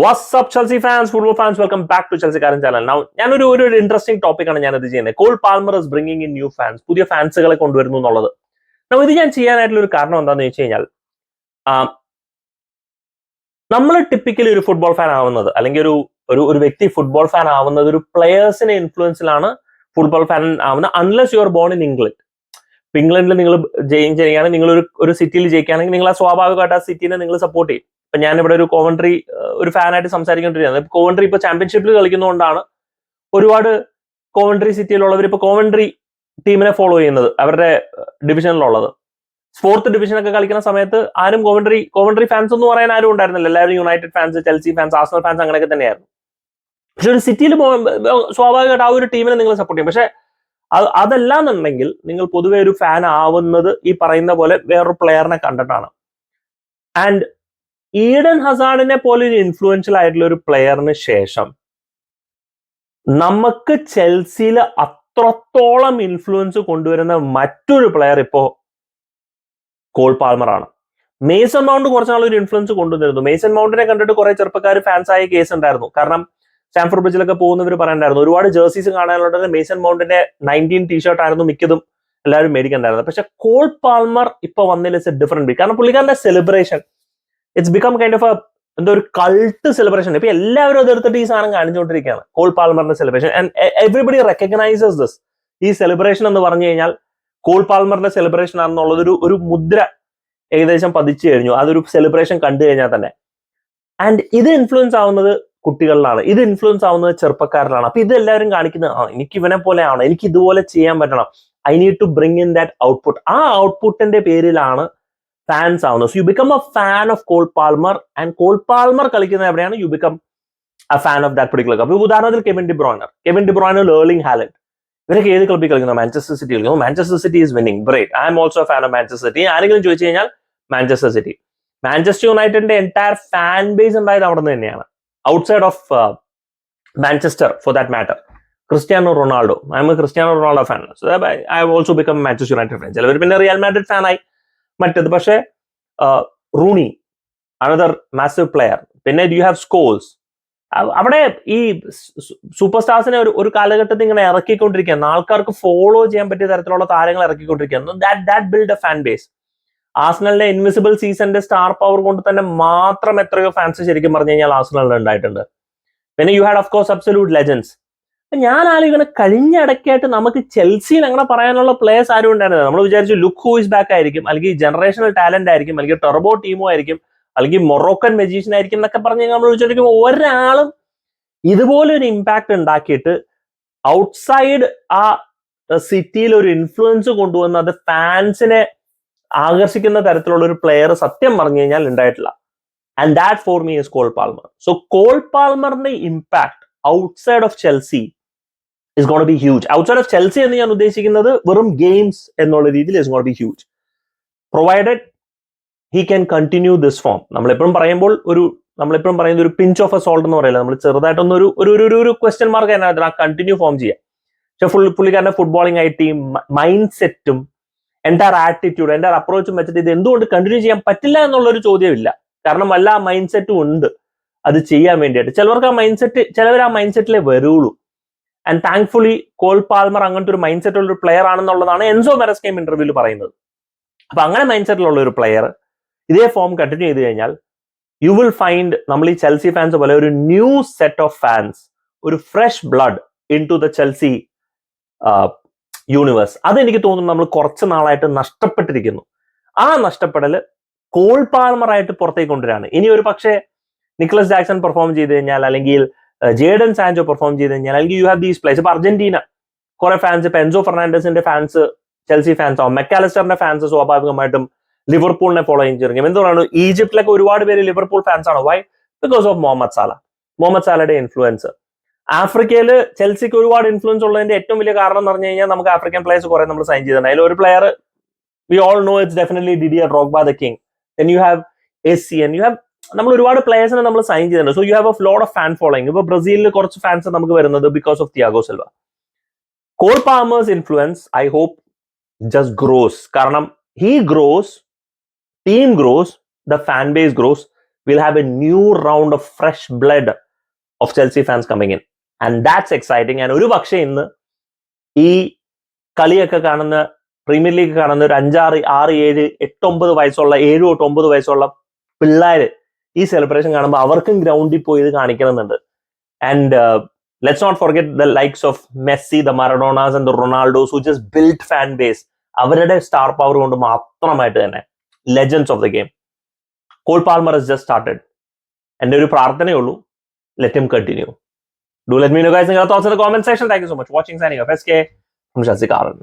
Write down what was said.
WhatsApp Chelsea fans football fans welcome back to ചെൽസിക്കാരൻ channel now ഞാനൊരു ഒരു interesting ടോപ്പിക്കാണ് ഞാൻ ഇത് ചെയ്യുന്നത്. Cole Palmer is bringing in new fans പുതിയ ഫാൻസുകളെ കൊണ്ടുവരുന്നു എന്നുള്ളത്. Now, ഇത് ഞാൻ ചെയ്യാനായിട്ടുള്ള ഒരു കാരണം എന്താണെന്ന് വെച്ച് കഴിഞ്ഞാൽ നമ്മൾ ടിപ്പിക്കലി ഒരു ഫുട്ബോൾ ഫാൻ ആവുന്നത് അല്ലെങ്കിൽ ഒരു ഒരു ഒരു വ്യക്തി ഫുട്ബോൾ ഫാൻ ആവുന്നത് ഒരു പ്ലെയേഴ്സിന്റെ ഇൻഫ്ലുവൻസിലാണ് ഫുട്ബോൾ ഫാൻ ആവുന്നത് unless you are born in England ഇപ്പൊ ഇംഗ്ലണ്ടിൽ നിങ്ങൾ ജയിൻ ചെയ്യുകയാണെങ്കിൽ നിങ്ങൾ ഒരു ഒരു സിറ്റിയിൽ ജയിക്കുകയാണെങ്കിൽ നിങ്ങൾ ആ സ്വാഭാവികമായിട്ട് ആ സിറ്റിനെ നിങ്ങൾ സപ്പോർട്ട് ചെയ്യും. ഇപ്പൊ ഞാൻ ഇവിടെ ഒരു കോവൻട്രി ഒരു ഫാനായിട്ട് സംസാരിക്കൊണ്ടിരിക്കുന്നത് കോവൻട്രി ഇപ്പൊ ചാമ്പ്യൻഷിപ്പിൽ കളിക്കുന്നതുകൊണ്ടാണ് ഒരുപാട് കോവൻട്രി സിറ്റിയിലുള്ളവർ ഇപ്പൊ കോവൻട്രി ടീമിനെ ഫോളോ ചെയ്യുന്നത് അവരുടെ ഡിവിഷനിലുള്ളത് ഫോർത്ത് ഡിവിഷനൊക്കെ കളിക്കുന്ന സമയത്ത് ആരും കോവൻട്രി കോവൻട്രി ഫാൻസ് എന്ന് പറയാൻ ആരും ഉണ്ടായിരുന്നില്ല. എല്ലാവരും United fans Chelsea fans Arsenal fans അങ്ങനെയൊക്കെ തന്നെയായിരുന്നു. പക്ഷെ ഒരു സിറ്റിയിൽ സ്വാഭാവികമായിട്ട് ആ ഒരു ടീമിനെ നിങ്ങൾ സപ്പോർട്ട് ചെയ്യും. പക്ഷെ അത് അതല്ലാന്നുണ്ടെങ്കിൽ നിങ്ങൾ പൊതുവെ ഒരു ഫാൻ ആവുന്നത് ഈ പറയുന്ന പോലെ വേറൊരു പ്ലെയറിനെ കണ്ടിട്ടാണ്. ആൻഡ് ഈഡൻ ഹസാഡിനെ പോലെ ഒരു ഇൻഫ്ലുവൻഷ്യൽ ആയിട്ടുള്ള ഒരു പ്ലെയറിന് ശേഷം നമുക്ക് ചെൽസിയിൽ അത്രത്തോളം ഇൻഫ്ലുവൻസ് കൊണ്ടുവരുന്ന മറ്റൊരു പ്ലെയർ ഇപ്പോ കോൾ പാൽമർ ആണ് മേസൺ മൗണ്ട് കുറച്ച് നാൾ ഒരു ഇൻഫ്ലുവൻസ് കൊണ്ടുവന്നിരുന്നു. മേസൺ മൗണ്ടിനെ കണ്ടിട്ട് കുറെ ചെറുപ്പക്കാർ ഫാൻസ് ആയ കേസ് ഉണ്ടായിരുന്നു. കാരണം സ്റ്റാൻഫോർഡ് ബ്രിഡ്ജിലൊക്കെ പോകുന്നവർ പറയണ്ടായിരുന്നു ഒരുപാട് ജേഴ്സീസ് കാണാനുള്ളത് മേസൺ മൗണ്ടിന്റെ നയന്റീൻ ടീഷർട്ട് ആയിരുന്നു മിക്കതും എല്ലാവരും മേടിക്കണ്ടായിരുന്നത് പക്ഷെ കോൾ പാൽമർ ഇപ്പൊ വന്നതിൽ ഡിഫറെന്റ് കാരണം പുള്ളിക്കാരന്റെ celebration it's become kind of a എന്തോ ഒരു കൾട്ട് സെലിബ്രേഷൻ ഇപ്പൊ എല്ലാവരും അതെടുത്തിട്ട് ഈ സാധനം കാണിച്ചുകൊണ്ടിരിക്കുകയാണ്. Cole പാൽമറിന്റെ celebration and everybody recognises this ഈ സെലിബ്രേഷൻ എന്ന് പറഞ്ഞു കഴിഞ്ഞാൽ കോൾ പാൽമറിന്റെ സെലിബ്രേഷൻ ആണെന്നുള്ളത് ഒരു ഒരു മുദ്ര ഏകദേശം പതിച്ചു കഴിഞ്ഞു. അതൊരു സെലിബ്രേഷൻ കണ്ടു കഴിഞ്ഞാൽ തന്നെ. ആൻഡ് ഇത് ഇൻഫ്ലുവൻസ് ആവുന്നത് കുട്ടികളിലാണ്. ഇത് ഇൻഫ്ലുവൻസ് ആവുന്നത് ചെറുപ്പക്കാരിലാണ്. അപ്പൊ ഇത് എല്ലാവരും കാണിക്കുന്നത് ആ എനിക്ക് ഇവനെ പോലെ ആണോ എനിക്ക് ഇതുപോലെ ചെയ്യാൻ പറ്റണം. I need to bring in that output ആ ഔട്ട്പുട്ടിന്റെ പേരിലാണ് ഫാൻസ് ആവുന്നത്. So you become a fan of Cole Palmer and Cole Palmer കളിക്കുന്നത് എവിടെയാണ്? You become a fan of that particular club ഉദാഹരണത്തിൽ Kevin De Bruyne Kevin De Bruyne Erling Haaland ഇവരൊക്കെ ഏത് ക്ലബ്ബിൽ കളിക്കുന്നു? മാഞ്ചസ്റ്റർ സിറ്റി കളിക്കുന്നു. Manchester City is winning great I'm also fan of Manchester City ആരെങ്കിലും ചോദിച്ചു കഴിഞ്ഞാൽ മാഞ്ചസ്റ്റർ സിറ്റി മാഞ്ചസ്റ്റർ യുണൈറ്റഡിന്റെ എന്റയർ ഫാൻ ബേസ് ഉണ്ടായത് അവിടെ നിന്ന് തന്നെയാണ്. Outside of Manchester for that matter Cristiano Ronaldo. I'm Cristiano Ronaldo fan I also become Manchester United fan ചിലവർ പിന്നെ റിയൽ മാഡ്രിഡ് ഫാൻ ആയി. മറ്റത്. പക്ഷേ റൂണി അനദർ മാസീവ് പ്ലെയർ പിന്നെ യു ഹാവ് സ്കോൾസ് അവിടെ ഈ സൂപ്പർ സ്റ്റാർസിനെ ഒരു ഒരു കാലഘട്ടത്തിൽ ഇങ്ങനെ ഇറക്കിക്കൊണ്ടിരിക്കുകയാണ്. ആൾക്കാർക്ക് ഫോളോ ചെയ്യാൻ പറ്റിയ തരത്തിലുള്ള താരങ്ങൾ ഇറക്കിക്കൊണ്ടിരിക്കുകയാണ്. That that build a fan base ആസ്നലിന്റെ invincible സീസന്റെ സ്റ്റാർ പവർ കൊണ്ട് തന്നെ മാത്രം എത്രയോ ഫാൻസ് ശരിക്കും പറഞ്ഞു കഴിഞ്ഞാൽ ആസ്നലിൽ ഉണ്ടായിട്ടുണ്ട്. പിന്നെ you had of course absolute legends ഞാൻ ആലോചിക്കണം കഴിഞ്ഞ ഇടയ്ക്കായിട്ട് നമുക്ക് ചെൽസിയിൽ അങ്ങനെ പറയാനുള്ള പ്ലേയേഴ്സ് ആരും ഉണ്ടായിരുന്നില്ല. നമ്മൾ വിചാരിച്ചു ലുക്ക് ഹോയിസ് ബാക്ക് ആയിരിക്കും അല്ലെങ്കിൽ ജനറേഷണൽ ടാലന്റ് ആയിരിക്കും അല്ലെങ്കിൽ ടെർബോ ടീമോ ആയിരിക്കും അല്ലെങ്കിൽ മൊറോക്കൻ മെജീഷ്യൻ ആയിരിക്കും എന്നൊക്കെ പറഞ്ഞ് നമ്മൾ വിചാരിക്കും ഒരാളും ഇതുപോലെ ഒരു ഇമ്പാക്ട് ഉണ്ടാക്കിയിട്ട് ഔട്ട്സൈഡ് ആ സിറ്റിയിൽ ഒരു ഇൻഫ്ലുവൻസ് കൊണ്ടുവന്ന് അത് ഫാൻസിനെ ആകർഷിക്കുന്ന തരത്തിലുള്ള ഒരു പ്ലെയർ സത്യം പറഞ്ഞു കഴിഞ്ഞാൽ ഉണ്ടായിട്ടില്ല. And that for me is Cole Palmer so Cole പാൽമറിന്റെ impact outside of Chelsea is gonna be huge outside of Chelsea എന്ന് ഞാൻ ഉദ്ദേശിക്കുന്നത് വെറും ഗെയിംസ് എന്നുള്ള രീതിയിൽ is gonna be huge provided he can continue this form നമ്മളെപ്പോഴും പറയുമ്പോൾ ഒരു നമ്മളെപ്പോഴും പറയുന്ന ഒരു പിഞ്ച് ഓഫ് എ സോൾട്ട് എന്ന് പറയില്ല. നമ്മൾ ചെറുതായിട്ടൊന്ന് ഒരു ഒരു ഒരു ഒരു ക്വസ്റ്റ്യൻ മാർക്ക് അതിനകത്ത് ആ കണ്ടിന്യൂ ഫോം ചെയ്യാം. പക്ഷെ ഫുൾ പുള്ളിക്കാരന്റെ ഫുട്ബോളിംഗ് ആയിട്ട് മൈൻഡ് സെറ്റും എന്റെ ആറ്റിറ്റ്യൂഡ് എന്റെ അപ്രോച്ചും വെച്ചിട്ട് ഇത് എന്തുകൊണ്ട് കണ്ടിന്യൂ ചെയ്യാൻ പറ്റില്ല എന്നുള്ളൊരു ചോദ്യമില്ല. കാരണം വല്ല ആ മൈൻഡ് സെറ്റും ഉണ്ട്. അത് ചെയ്യാൻ വേണ്ടിയിട്ട്. ചിലവർക്ക് ആ മൈൻഡ് സെറ്റ് ചിലവർ ആ മൈൻഡ് സെറ്റിലേ വരുള്ളൂ. ആൻഡ് താങ്ക്ഫുള്ളി കോൾ പാൽമർ അങ്ങനത്തെ ഒരു മൈൻഡ് സെറ്റ് ഉള്ള ഒരു പ്ലെയർ ആണെന്നുള്ളതാണ് എൻസോ മെറസ്കേം ഇന്റർവ്യൂവിൽ പറയുന്നത്. അപ്പൊ അങ്ങനെ മൈൻഡ് സെറ്റിലുള്ള ഒരു പ്ലെയർ ഇതേ ഫോം കണ്ടിന്യൂ ചെയ്ത് കഴിഞ്ഞാൽ യു വിൽ ഫൈൻഡ് നമ്മൾ ഈ ചെൽസി ഫാൻസ് പോലെ ഒരു ന്യൂ സെറ്റ് ഓഫ് ഫാൻസ് ഒരു fresh blood into the Chelsea universe അതെനിക്ക് തോന്നുന്നു നമ്മൾ കുറച്ച് നാളായിട്ട് നഷ്ടപ്പെട്ടിരിക്കുന്നു. ആ നഷ്ടപ്പെടൽ കോൾ പാൽമറായിട്ട് പുറത്തേക്ക് കൊണ്ടുവരാണ്. ഇനി ഒരു പക്ഷേ നിക്കലസ് ജാക്സൺ പെർഫോം ചെയ്ത് കഴിഞ്ഞാൽ അല്ലെങ്കിൽ ജേഡൻ സാൻജോ പെർഫോം ചെയ്ത് കഴിഞ്ഞാൽ അല്ലെങ്കിൽ യു ഹാവ് ദീസ് പ്ലേസ് ഇപ്പൊ അർജന്റീന കുറെ ഫാൻസ് ഇപ്പൊ എൻസോ ഫെർണാണ്ടസിന്റെ ഫാൻസ് ചെൽസി ഫാൻസ് മെക്കാലിസ്റ്ററിന്റെ ഫാൻസ് സ്വാഭാവികമായിട്ടും ലിവർപൂളിനെ ഫോളോ എന്തോ പറയുന്നു ഈജിപ്തിലൊക്കെ ഒരുപാട് പേര് ലിവർപൂൾ ഫാൻസ് ആണ്. Why because of Mohamed Salah Mohamed സാലയുടെ influence ആഫ്രിക്കയിൽ ചെൽസിക്ക് ഒരുപാട് ഇൻഫ്ലുവൻസ് ഉള്ളതിന്റെ ഏറ്റവും വലിയ കാരണം എന്ന് പറഞ്ഞു കഴിഞ്ഞാൽ നമുക്ക് ആഫ്രിക്കൻ പ്ലേയേഴ്സ് കുറെ നമ്മൾ സൈൻ ചെയ്തിട്ടുണ്ട്. അതിൽ ഒരു player we all know it's definitely Didier Drogba the king then you have S C N you have നമ്മൾ ഒരുപാട് പ്ലേയേഴ്സിനെ നമ്മൾ സൈൻ ചെയ്തിട്ടുണ്ട്. So you have a load of fan following ഇപ്പൊ ബ്രസീലിൽ കുറച്ച് ഫാൻസ് നമുക്ക് വരുന്നത് because of Thiago Silva Cole Palmer's influence I hope just grows കാരണം he grows team grows the fan base grows will have a new round of fresh blood of Chelsea fans coming in and that's exciting and ഒരു പക്ഷേ ഇന്ന് ഈ കളിയൊക്കെ കാണുന്ന premier league കാണുന്ന ഒരു അഞ്ചാറ് ആറ് ഏഴ് എട്ട് ഒമ്പത് വയസ്സുള്ള ഏഴ് തൊട്ട് ഒമ്പത് വയസ്സുള്ള പിള്ളേര് ഈ സെലിബ്രേഷൻ കാണുമ്പോൾ അവർക്കും ഗ്രൗണ്ടിൽ പോയി ഇത് കാണിക്കണമെന്നുണ്ട്. And let's not forget the likes of Messi the Maradonas and the Ronaldos who just build fan base അവരുടെ സ്റ്റാർ പവർ കൊണ്ട് മാത്രമായിട്ട് തന്നെ legends of the game Cole Palmer is just started എന്റെ ഒരു പ്രാർത്ഥനയേ ഉള്ളൂ. Let him continue do let me know guys നിങ്ങളുടെ thoughts in the comment section thank you so much watching signing off S K Jessica Aaron.